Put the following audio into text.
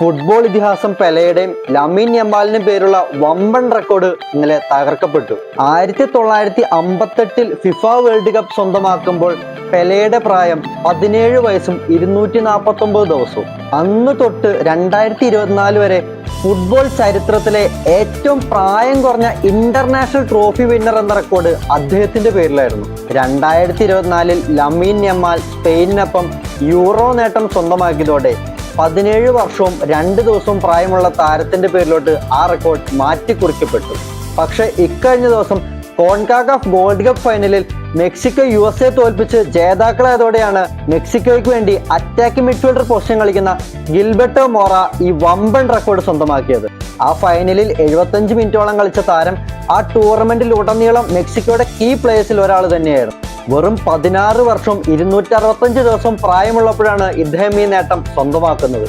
Football ഇതിഹാസം പെലയുടെയും Lamine യമാലിനും പേരുള്ള വമ്പൻ റെക്കോർഡ് ഇന്നലെ തകർക്കപ്പെട്ടു. ആയിരത്തി തൊള്ളായിരത്തി അമ്പത്തെട്ടിൽ ഫിഫ വേൾഡ് കപ്പ് സ്വന്തമാക്കുമ്പോൾ പെലയുടെ പ്രായം പതിനേഴ് വയസ്സും ഇരുന്നൂറ്റി നാൽപ്പത്തി ഒമ്പത് ദിവസവും. അന്ന് തൊട്ട് രണ്ടായിരത്തി ഇരുപത്തിനാല് വരെ ഫുട്ബോൾ ചരിത്രത്തിലെ ഏറ്റവും പ്രായം കുറഞ്ഞ ഇന്റർനാഷണൽ ട്രോഫി വിന്നർ എന്ന റെക്കോർഡ് അദ്ദേഹത്തിന്റെ പേരിലായിരുന്നു. രണ്ടായിരത്തി ഇരുപത്തിനാലിൽ ലമീൻ യമാൽ സ്പെയിനിനൊപ്പം യൂറോ നേട്ടം സ്വന്തമാക്കിയതോടെ പതിനേഴ് വർഷവും രണ്ട് ദിവസവും പ്രായമുള്ള താരത്തിന്റെ പേരിലോട്ട് ആ റെക്കോർഡ് മാറ്റിക്കുറിക്കപ്പെട്ടു. പക്ഷെ ഇക്കഴിഞ്ഞ ദിവസം കോൺകാഗഫ് ഗോൾഡ് കപ്പ് ഫൈനലിൽ മെക്സിക്കോ യു എസ് എ തോൽപ്പിച്ച് ജേതാക്കളായതോടെയാണ് മെക്സിക്കോയ്ക്ക് വേണ്ടി അറ്റാക്ക് മിഡ്ഫീൽഡർ പൊസിഷൻ കളിക്കുന്ന ഗിൽബർട്ടോ മോറ ഈ വമ്പൻ റെക്കോർഡ് സ്വന്തമാക്കിയത്. ആ ഫൈനലിൽ എഴുപത്തഞ്ച് മിനിറ്റോളം കളിച്ച താരം ആ ടൂർണമെന്റിൽ ഉടനീളം മെക്സിക്കോയുടെ കീ പ്ലേയേഴ്സിൽ ഒരാൾ തന്നെയായിരുന്നു. വെറും പതിനാറ് വർഷം ഇരുന്നൂറ്റി ദിവസം പ്രായമുള്ളപ്പോഴാണ് ഇദ്ദേഹം ഈ നേട്ടം സ്വന്തമാക്കുന്നത്.